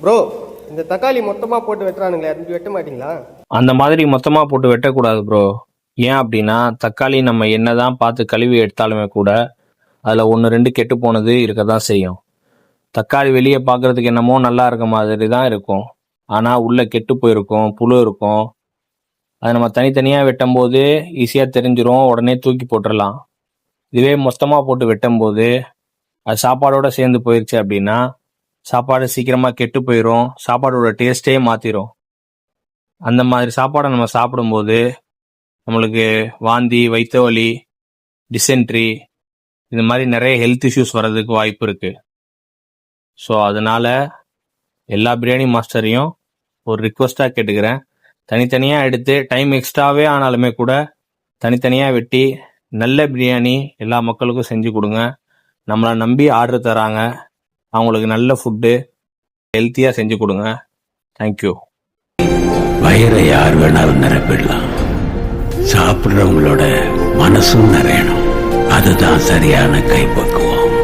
Bro இந்த தக்காளி மொத்தமாக போட்டு வெட்டுறானுங்களே அது வெட்ட மாட்டீங்களா? அந்த மாதிரி மொத்தமா போட்டு வெட்டக்கூடாது ப்ரோ ஏன் அப்படின்னா தக்காளி நம்ம என்னதான் பார்த்து கழுவி எடுத்தாலுமே கூட அதில் ஒன்று ரெண்டு கெட்டு போனது இருக்க தான் செய்யும். தக்காளி வெளியே பார்க்கறதுக்கு என்னமோ நல்லா இருக்க மாதிரி தான் இருக்கும். ஆனால் உள்ளே கெட்டு போயிருக்கும் புழு இருக்கும். அதை நம்ம தனித்தனியாக வெட்டும்போது ஈஸியாக தெரிஞ்சிரும் உடனே தூக்கி போட்டுடலாம் இதுவே மொத்தமாக போட்டு வெட்டும்போது அது சாப்பாடோட சேர்ந்து போயிருச்சு அப்படின்னா சாப்பாடு சீக்கிரமாக கெட்டு போயிடும் சாப்பாடோட டேஸ்ட்டே மாற்றிடும் அந்த மாதிரி சாப்பாடை நம்ம சாப்பிடும்போது நம்மளுக்கு வாந்தி வயிற்று வலி டிசென்ட்ரி இந்த மாதிரி நிறைய ஹெல்த் இஷ்யூஸ் வர்றதுக்கு வாய்ப்பு இருக்குது ஸோ அதனால் எல்லா பிரியாணி மாஸ்டரையும் ஒரு ரிக்வஸ்ட்டாக கேட்டுக்கிறேன். தனித்தனியாக எடுத்து டைம் எக்ஸ்ட்ராவே ஆனாலுமே கூட தனித்தனியாக வெட்டி நல்ல பிரியாணி எல்லா மக்களுக்கும் செஞ்சு கொடுங்க. நம்மளை நம்பி ஆர்டர் தராங்க. அவங்களுக்கு நல்ல ஃபுட்டு ஹெல்த்தியாக செஞ்சு கொடுங்க. தேங்க்யூ வயிறை யார் வேணாலும் நிரப்பிடலாம். சாப்பிட்றவங்களோட மனசும் நிறையணும். அதுதான் சரியான கைப்பக்குவம்.